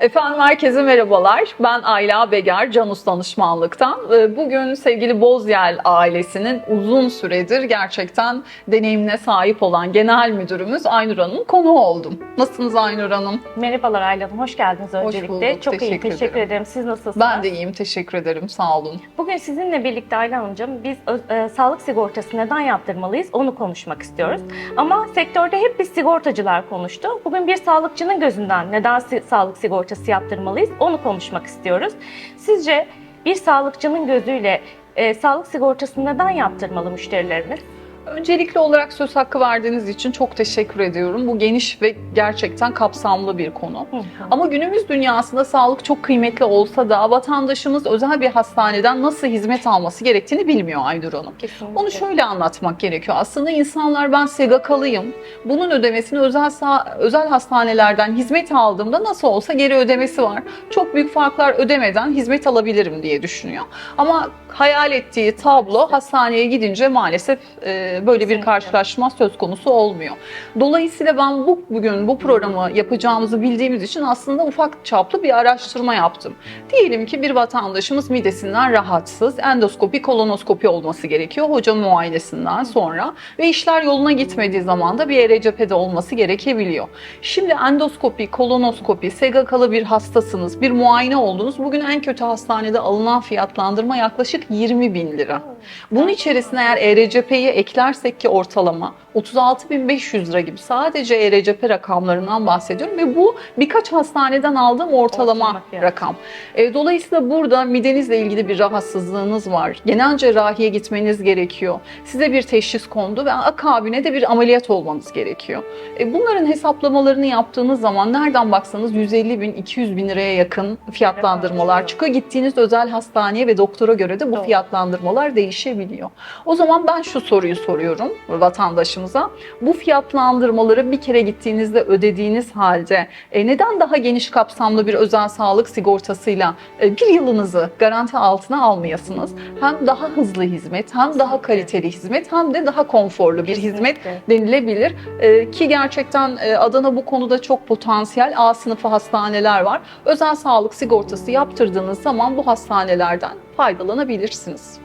Efendim herkese merhabalar. Ben Ayla Beger, Canus Danışmanlık'tan. Ee, Bugün sevgili Bozyel ailesinin uzun süredir gerçekten deneyimine sahip olan genel müdürümüz Aynur Hanım konuğu oldum. Nasılsınız Aynur Hanım? Merhabalar Ayla Hanım, hoş geldiniz öncelikle. bulduk, Çok iyi, teşekkür teşekkür ederim. ederim. Siz nasılsınız? Ben de iyiyim, teşekkür ederim. Sağ olun. Bugün sizinle birlikte Ayla Hanımcığım biz e, sağlık sigortası neden yaptırmalıyız onu konuşmak istiyoruz. Ama sektörde hep biz sigortacılar konuştu. Bugün bir sağlıkçının gözünden neden si- sağlık sigortası yaptırmalıyız onu konuşmak istiyoruz. Sizce bir sağlıkçının gözüyle e, sağlık sigortasını neden yaptırmalı müşterilerimiz? Öncelikli olarak söz hakkı verdiğiniz için çok teşekkür ediyorum. Bu geniş ve gerçekten kapsamlı bir konu. Hı hı. Ama günümüz dünyasında sağlık çok kıymetli olsa da vatandaşımız özel bir hastaneden nasıl hizmet alması gerektiğini bilmiyor Aynur Hanım. Kesinlikle. Onu şöyle anlatmak gerekiyor. Aslında insanlar ben SGK'lıyım. Bunun ödemesini özel özel hastanelerden hizmet aldığımda nasıl olsa geri ödemesi var. Çok büyük farklar ödemeden hizmet alabilirim diye düşünüyor. Ama hayal ettiği tablo hastaneye gidince maalesef e, böyle bir karşılaşma söz konusu olmuyor. Dolayısıyla ben bu bugün bu programı yapacağımızı bildiğimiz için aslında ufak çaplı bir araştırma yaptım. Diyelim ki bir vatandaşımız midesinden rahatsız, endoskopi, kolonoskopi olması gerekiyor hoca muayenesinden sonra ve işler yoluna gitmediği zaman da bir ERCP'de olması gerekebiliyor. Şimdi endoskopi, kolonoskopi, SGK'lı bir hastasınız, bir muayene oldunuz. Bugün en kötü hastanede alınan fiyatlandırma yaklaşık 20 bin lira. Bunun içerisine eğer ERCP'yi eklersek ki ortalama 36.500 lira gibi sadece ERCP rakamlarından bahsediyorum ve bu birkaç hastaneden aldığım ortalama rakam. E, dolayısıyla burada midenizle ilgili bir rahatsızlığınız var. Genel cerrahiye gitmeniz gerekiyor. Size bir teşhis kondu ve akabine de bir ameliyat olmanız gerekiyor. E, bunların hesaplamalarını yaptığınız zaman nereden baksanız 150 bin, 200 bin liraya yakın fiyatlandırmalar çıkıyor. Gittiğiniz özel hastaneye ve doktora göre de bu Doğru. fiyatlandırmalar değişebiliyor. O zaman ben şu soruyu soruyorum vatandaşımıza. Bu fiyatlandırmaları bir kere gittiğinizde ödediğiniz halde e, neden daha geniş kapsamlı bir özel sağlık sigortasıyla e, bir yılınızı garanti altına almayasınız? Hem daha hızlı hizmet, hem daha kaliteli hizmet, hem de daha konforlu bir hizmet denilebilir. E, ki gerçekten e, Adana bu konuda çok potansiyel A sınıfı hastaneler var. Özel sağlık sigortası yaptırdığınız zaman bu hastanelerden faydalanabilirsiniz.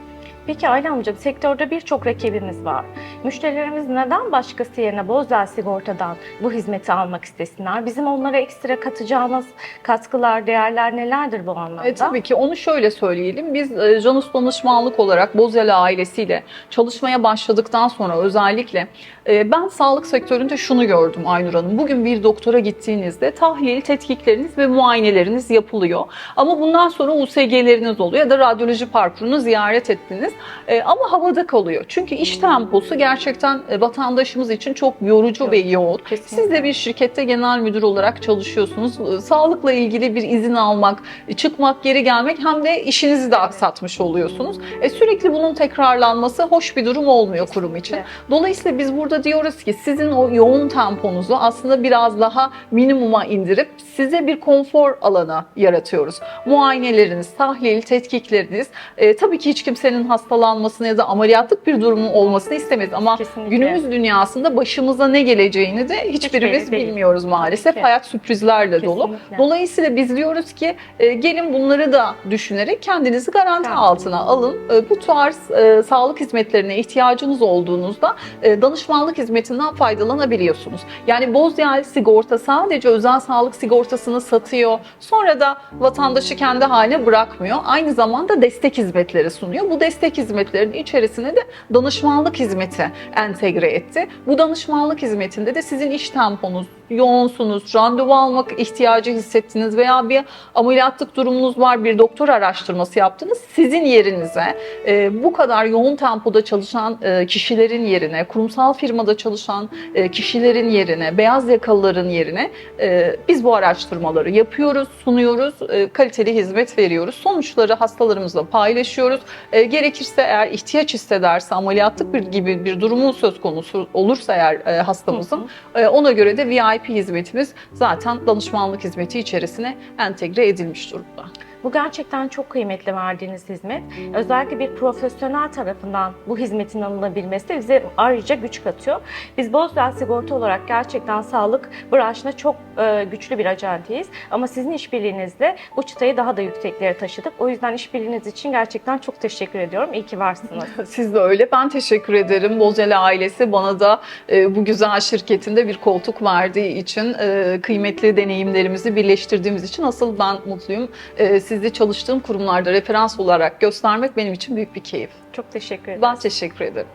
Peki Ayla Hanımcığım, sektörde birçok rakibimiz var. Müşterilerimiz neden başkası yerine Bozdel Sigorta'dan bu hizmeti almak istesinler? Bizim onlara ekstra katacağımız katkılar, değerler nelerdir bu anlamda? E, tabii ki onu şöyle söyleyelim. Biz e, Janus Danışmanlık olarak Bozyala ailesiyle çalışmaya başladıktan sonra özellikle e, ben sağlık sektöründe şunu gördüm Aynur Hanım. Bugün bir doktora gittiğinizde tahlil, tetkikleriniz ve muayeneleriniz yapılıyor. Ama bundan sonra USG'leriniz oluyor ya da radyoloji parkurunu ziyaret ettiniz. E, ama havada kalıyor. Çünkü iş temposu gerçekten e, vatandaşımız için çok yorucu ve yoğun. Kesinlikle. Siz de bir şirkette genel müdür olarak çalışıyorsunuz. Ee, Sağlıkla ilgili bir izin almak, çıkmak, geri gelmek hem de işinizi de aksatmış oluyorsunuz. E, sürekli bunun tekrarlanması hoş bir durum olmuyor kurum için. Dolayısıyla biz burada diyoruz ki sizin o yoğun temponuzu aslında biraz daha minimuma indirip size bir konfor alanı yaratıyoruz. Muayeneleriniz, tahlil, tetkikleriniz e, tabii ki hiç kimsenin hastalanmasını ya da ameliyatlık bir durumu olmasını istemeyiz ama Kesinlikle. günümüz dünyasında başımıza ne geleceğini de hiçbirimiz Hiçbiri değil. bilmiyoruz maalesef. Tabii ki. Hayat sürprizlerle dolu. Kesinlikle. Dolayısıyla biz diyoruz ki e, gelin bunları da düşünerek kendinizi garanti Garanti. altına alın. E, bu tarz e, sağlık hizmetlerine ihtiyacınız olduğunuzda e, danışmanlık hizmetinden faydalanabiliyorsunuz. Yani Bozyal sigorta sadece özel sağlık sigortasını satıyor. Sonra da vatandaşı kendi haline bırakmıyor. Aynı zamanda destek hizmetleri sunuyor. Bu destek hizmetlerinin içerisine de danışmanlık hizmeti entegre etti. Bu danışmanlık hizmetinde de sizin iş temponuz, yoğunsunuz, randevu almak ihtiyacı hissettiniz veya bir ameliyatlık durumunuz var, bir doktor araştırması yaptınız. Sizin yerinize e, bu kadar yoğun tempoda çalışan e, kişilerin yerine, kurumsal firmada çalışan e, kişilerin yerine, beyaz yakalıların yerine e, biz bu araştırmaları yapıyoruz, sunuyoruz, e, kaliteli hizmet veriyoruz. Sonuçları hastalarımızla paylaşıyoruz. E, gerekirse eğer ihtiyaç hissederse ameliyatlık bir gibi bir durumun söz konusu olursa eğer e, hastamızın e, ona göre de VIP hizmetimiz zaten danışmanlık hizmeti içerisine entegre edilmiş durumda. Bu gerçekten çok kıymetli verdiğiniz hizmet. Özellikle bir profesyonel tarafından bu hizmetin alınabilmesi bize ayrıca güç katıyor. Biz Bozyal Sigorta olarak gerçekten sağlık branşına çok e, güçlü bir acenteyiz. Ama sizin işbirliğinizle bu çıtayı daha da yükseklere taşıdık. O yüzden işbirliğiniz için gerçekten çok teşekkür ediyorum. İyi ki varsınız. Siz de öyle. Ben teşekkür ederim. Bozyal ailesi bana da e, bu güzel şirketinde bir koltuk verdiği için, e, kıymetli deneyimlerimizi birleştirdiğimiz için asıl ben mutluyum. E, sizi çalıştığım kurumlarda referans olarak göstermek benim için büyük bir keyif. Çok teşekkür ederim. Ben teşekkür ederim.